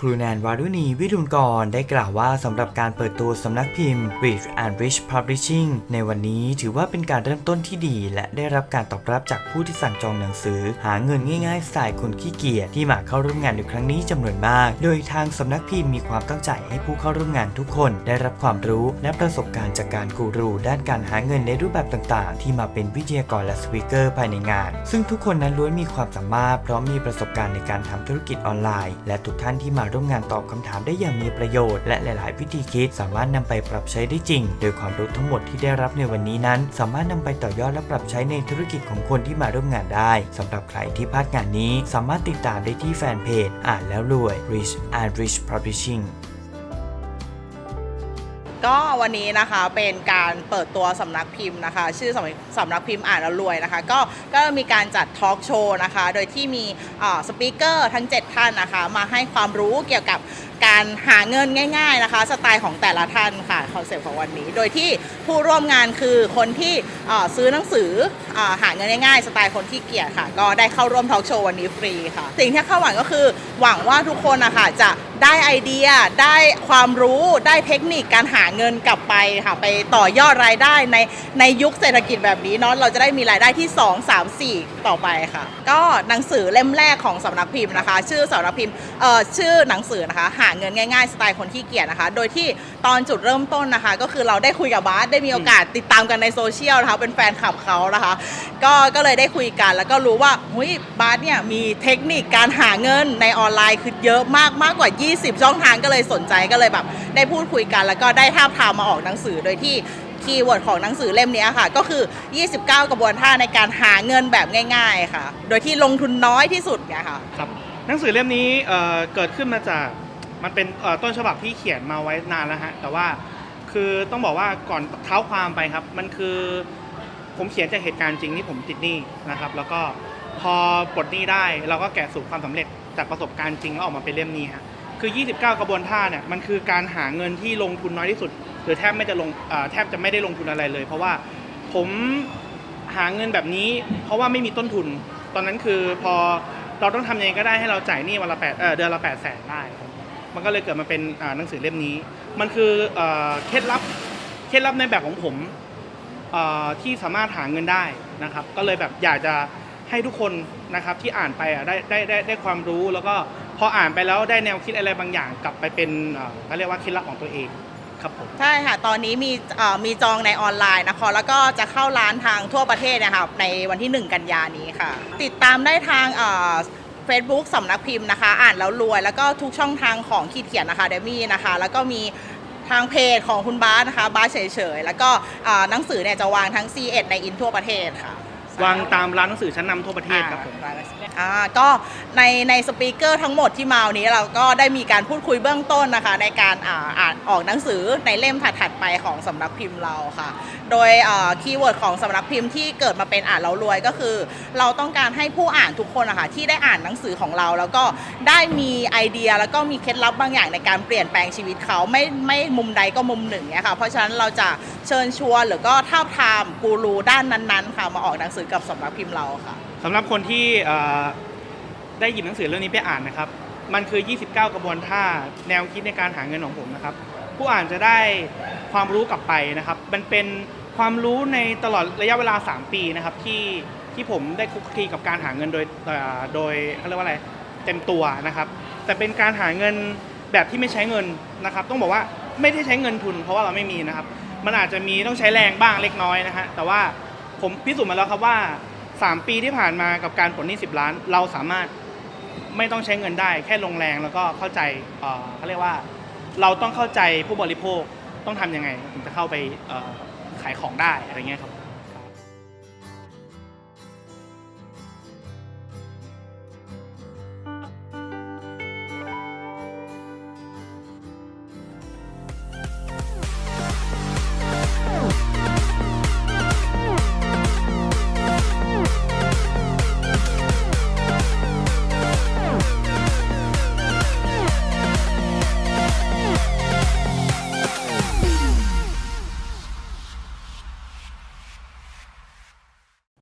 ครูแนนวารุณีวิรุณกรได้กล่าวว่าสำหรับการเปิดตัวสำนักพิมพ์ Rich and Rich Publishing ในวันนี้ถือว่าเป็นการเริ่มต้นที่ดี และได้รับการตอบรับจากผู้ที่สั่งจองหนังสือ หาเงินง่ายๆสไตล์คนขี้เกียจที่มาเข้าร่วมงานในครั้งนี้จำนวนมาก โดยทางสำนักพิมพ์มีความตั้งใจให้ผู้เข้าร่วมงานทุกคน ได้รับความรู้และประสบการณ์จากการกูรูด้านการหาเงินในรูปแบบต่างๆ ที่มาเป็นวิทยากรและสปีกเกอร์ภายในงาน ซึ่งทุกคนนั้นล้วนมีความสามารถพร้อมมีประสบการณ์ในการทำธุรกิจออนไลน์ และทุกท่านที่มาร่วมงานตอบคำถามได้อย่างมีประโยชน์ และหลาย ๆ วิธีคิดสามารถนำไปปรับใช้ได้จริง โดยความรู้ทั้งหมดที่ได้รับในวันนี้นั้น สามารถนำไปต่อยอดและปรับใช้ในธุรกิจของคนที่มาร่วมงานได้สำหรับใครที่พลาดงานนี้ สามารถติดตามได้ที่แฟนเพจอ่านแล้วรวย Rich and Rich Publishing ก็วันนี้นะคะเป็นการเปิดตัวสำนักพิมพ์นะคะ ชื่อสำนักสำนักพิมพ์อ่านแล้วรวยนะคะ ก็ก็มีการจัดทอล์กโชว์นะคะ โดยที่มีสปีกเกอร์ทั้ง 7 ท่านนะคะ มาให้ความรู้เกี่ยวกับการหาเงินง่ายๆนะคะ สไตล์ของแต่ละท่านค่ะคอนเซปต์ของวันนี้ โดยที่ผู้ร่วมงานคือคนที่ซื้อหนังสือออหาเงินง่ายๆ สไตล์คนที่เกียจค่ะ ก็ได้เข้าร่วมทอล์กโชว์วันนี้ฟรีค่ะ สิ่งที่คาดหวังก็คือหวังว่าทุกคนนะคะจะได้ไอเดียได้ความรู้ได้เทคนิคการหาเงินกลับไปค่ะไปต่อยอดรายได้ในในยุคเศรษฐกิจแบบนี้เนาะเราจะได้มีรายได้ที่ 2 3 4 ต่อไปค่ะ ก็หนังสือเล่มแรกของสำนักพิมพ์นะคะ ชื่อสำนักพิมพ์เอ่อชื่อหนังสือนะคะ หาเงินง่ายๆสไตล์คนที่เกียจนะคะ โดยที่ตอนจุดเริ่มต้นนะคะ ก็คือเราได้คุยกับบาสได้มีโอกาสติดตามกันในโซเชียลนะคะเป็นแฟนคลับเขานะคะ ก็ก็เลยได้คุยกันแล้วก็รู้ว่าหุยบาสเนี่ยมีเทคนิคการหาเงินในออนไลน์คือเยอะมากมากกว่า20 ช่องทางก็เลยสนใจก็เลยแบบได้พูดคุยกัน แล้วก็ได้ทาบทามมาออกหนังสือโดยที่คีย์เวิร์ดของหนังสือเล่มนี้ค่ะ ก็คือ 29 กระบวนท่าในการหาเงินแบบง่าย ๆค่ะ โดยที่ลงทุนน้อยที่สุดเนี่ยค่ะ ครับหนังสือเล่มนี้เอ่อเกิดขึ้นมาจากมันเป็นเอ่อต้นฉบับที่เขียนมาไว้นานแล้วฮะแต่ว่าคือต้องบอกว่าก่อนเท้าความไปครับ มันคือผมเขียนจากเหตุการณ์จริงที่ผมติดหนี้นะครับ แล้วก็พอปลดหนี้ได้เราก็แกะสูตรความสำเร็จจากประสบการณ์จริงแล้วออกมาเป็นเล่มนี้ฮะ คือ 29 กระบวนท่าเนี่ยมันคือการหาเงินที่ลงทุนน้อยที่สุด หรือแทบไม่จะลงแทบจะไม่ได้ลงทุนอะไรเลย เพราะว่าผมหาเงินแบบนี้ เพราะว่าไม่มีต้นทุน ตอนนั้นคือพอเราต้องทำยังไงก็ได้ให้เราจ่ายหนี้วันละแปดเดือนละแปดแสนได้ มันก็เลยเกิดมาเป็นหนังสือเล่มนี้ มันคือเอ่อเคล็ดลับเคล็ดลับในแบบของผมที่สามารถหาเงินได้นะครับ ก็เลยแบบอยากจะให้ทุกคนนะครับที่อ่านไปอะได้ได้ได้ได้ความรู้แล้วก็ พออ่านไปแล้วได้แนวคิดอะไรบางอย่างกลับไปเป็นเอ่อเขาเรียกว่าเคล็ดลับของตัวเองครับผม ใช่ค่ะตอนนี้มีเอ่อมีจองในออนไลน์นะคะแล้วก็จะเข้าร้านทางทั่วประเทศเนะคะในวันที่ 1 กันยานี้ค่ะ ติดตามได้ทางเฟซบุ๊กสำนักพิมพ์นะคะ อ่านแล้วรวย แล้วก็ทุกช่องทางของขีดเขียนนะคะเดมี่นะคะ แล้วก็มีทางเพจของคุณบาสนะคะบาสเฉยๆ แล้วก็เอ่อหนังสือเนี่ยจะวางทั้ง C1 ในอินทั่วประเทศค่ะวางตามร้านหนังสือชั้นนำทั่วประเทศครับผม อ่า ก็ในในสปีกเกอร์ทั้งหมดที่มาวันนี้เราก็ได้มีการพูดคุยเบื้องต้นนะคะ ในการอ่าอ่านออกหนังสือในเล่มถัดๆไปของสำนักพิมพ์เราค่ะ โดยคีย์เวิร์ดของสำนักพิมพ์ที่เกิดมาเป็นอ่านเรารวยก็คือ เราต้องการให้ผู้อ่านทุกคนนะคะที่ได้อ่านหนังสือของเรา แล้วก็ได้มีไอเดียแล้วก็มีเคล็ดลับบางอย่างในการเปลี่ยนแปลงชีวิตเขาไม่ไม่มุมใดก็มุมหนึ่งเนี่ยค่ะเพราะฉะนั้นเราจะเชิญชวนหรือก็ท้าทามกูรูด้านนั้นๆค่ะมาออกหนังสือกับสำนักพิมพ์เราค่ะ สำหรับคนที่ได้หยิบหนังสือเรื่องนี้ไปอ่านนะครับ มันคือ 29 กระบวนท่าแนวคิดในการหาเงินของผมนะครับ ผู้อ่านจะได้ความรู้กลับไปนะครับ มันเป็นความรู้ในตลอดระยะเวลา 3 ปีนะครับที่ที่ผมได้คุกคีกับการหาเงินโดยโดยเขาเรียกว่าอะไรเต็มตัวนะครับ แต่เป็นการหาเงินแบบที่ไม่ใช้เงินนะครับ ต้องบอกว่าไม่ได้ใช้เงินทุน เพราะว่าเราไม่มีนะครับ มันอาจจะมีต้องใช้แรงบ้างเล็กน้อยนะฮะแต่ว่าผมพิสูจน์มาแล้วครับว่า 3 ปีที่ผ่านมากับการผลหนี้10 ล้าน เราสามารถไม่ต้องใช้เงินได้ แค่ลงแรงแล้วก็เข้าใจเขาเรียกว่า เราต้องเข้าใจผู้บริโภคต้องทำยังไง ถึงจะเข้าไปขายของได้อะไรเงี้ยครับ